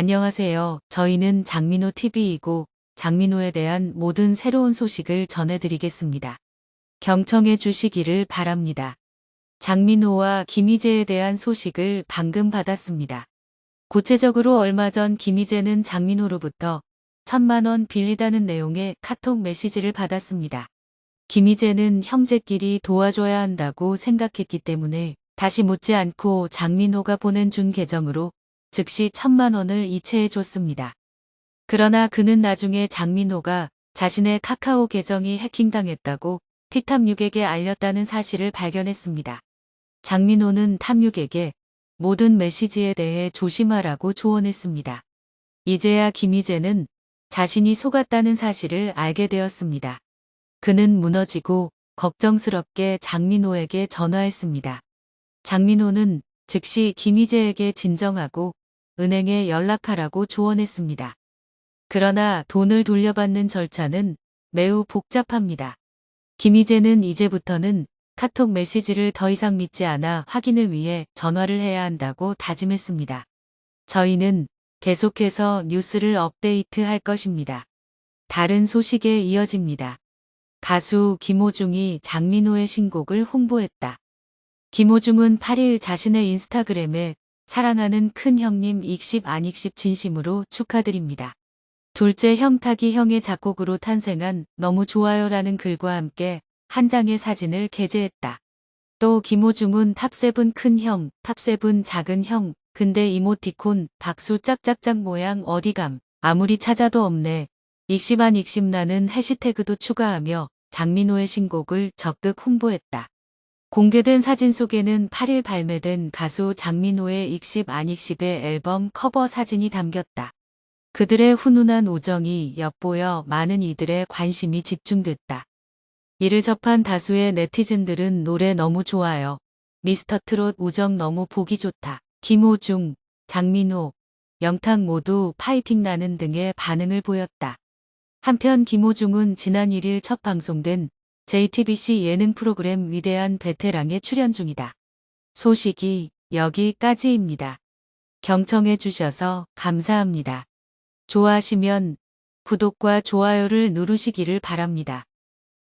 안녕하세요. 저희는 장민호 TV이고 장민호에 대한 모든 새로운 소식을 전해드리겠습니다. 경청해 주시기를 바랍니다. 장민호와 김희재에 대한 소식을 방금 받았습니다. 구체적으로 얼마 전 김희재는 장민호로부터 천만 원 빌리다는 내용의 카톡 메시지를 받았습니다. 김희재는 형제끼리 도와줘야 한다고 생각했기 때문에 다시 묻지 않고 장민호가 보낸 준 계정으로 즉시 천만 원을 이체해 줬습니다. 그러나 그는 나중에 장민호가 자신의 카카오 계정이 해킹당했다고 티탐육에게 알렸다는 사실을 발견했습니다. 장민호는 탐육에게 모든 메시지에 대해 조심하라고 조언했습니다. 이제야 김희재는 자신이 속았다는 사실을 알게 되었습니다. 그는 무너지고 걱정스럽게 장민호에게 전화했습니다. 장민호는 즉시 김희재에게 진정하고 은행에 연락하라고 조언했습니다. 그러나 돈을 돌려받는 절차는 매우 복잡합니다. 김희재는 이제부터는 카톡 메시지를 더 이상 믿지 않아 확인을 위해 전화를 해야 한다고 다짐했습니다. 저희는 계속해서 뉴스를 업데이트 할 것입니다. 다른 소식에 이어집니다. 가수 김호중이 장민호의 신곡을 홍보했다. 김호중은 8일 자신의 인스타그램에 사랑하는 큰 형님 익십 안익십 진심으로 축하드립니다. 둘째 형 타기 형의 작곡으로 탄생한 너무 좋아요라는 글과 함께 한 장의 사진을 게재했다. 또 김호중은 탑세븐 큰 형, 탑세븐 작은 형, 근데 이모티콘 박수 짝짝짝 모양 어디감 아무리 찾아도 없네. 익십안 익십나는 해시태그도 추가하며 장민호의 신곡을 적극 홍보했다. 공개된 사진 속에는 8일 발매된 가수 장민호의 익십 안익십의 앨범 커버 사진이 담겼다. 그들의 훈훈한 우정이 엿보여 많은 이들의 관심이 집중됐다. 이를 접한 다수의 네티즌들은 노래 너무 좋아요. 미스터 트롯 우정 너무 보기 좋다. 김호중, 장민호, 영탁 모두 파이팅 나는 등의 반응을 보였다. 한편 김호중은 지난 1일 첫 방송된 JTBC 예능 프로그램 위대한 베테랑에 출연 중이다. 소식이 여기까지입니다. 경청해 주셔서 감사합니다. 좋아하시면 구독과 좋아요를 누르시기를 바랍니다.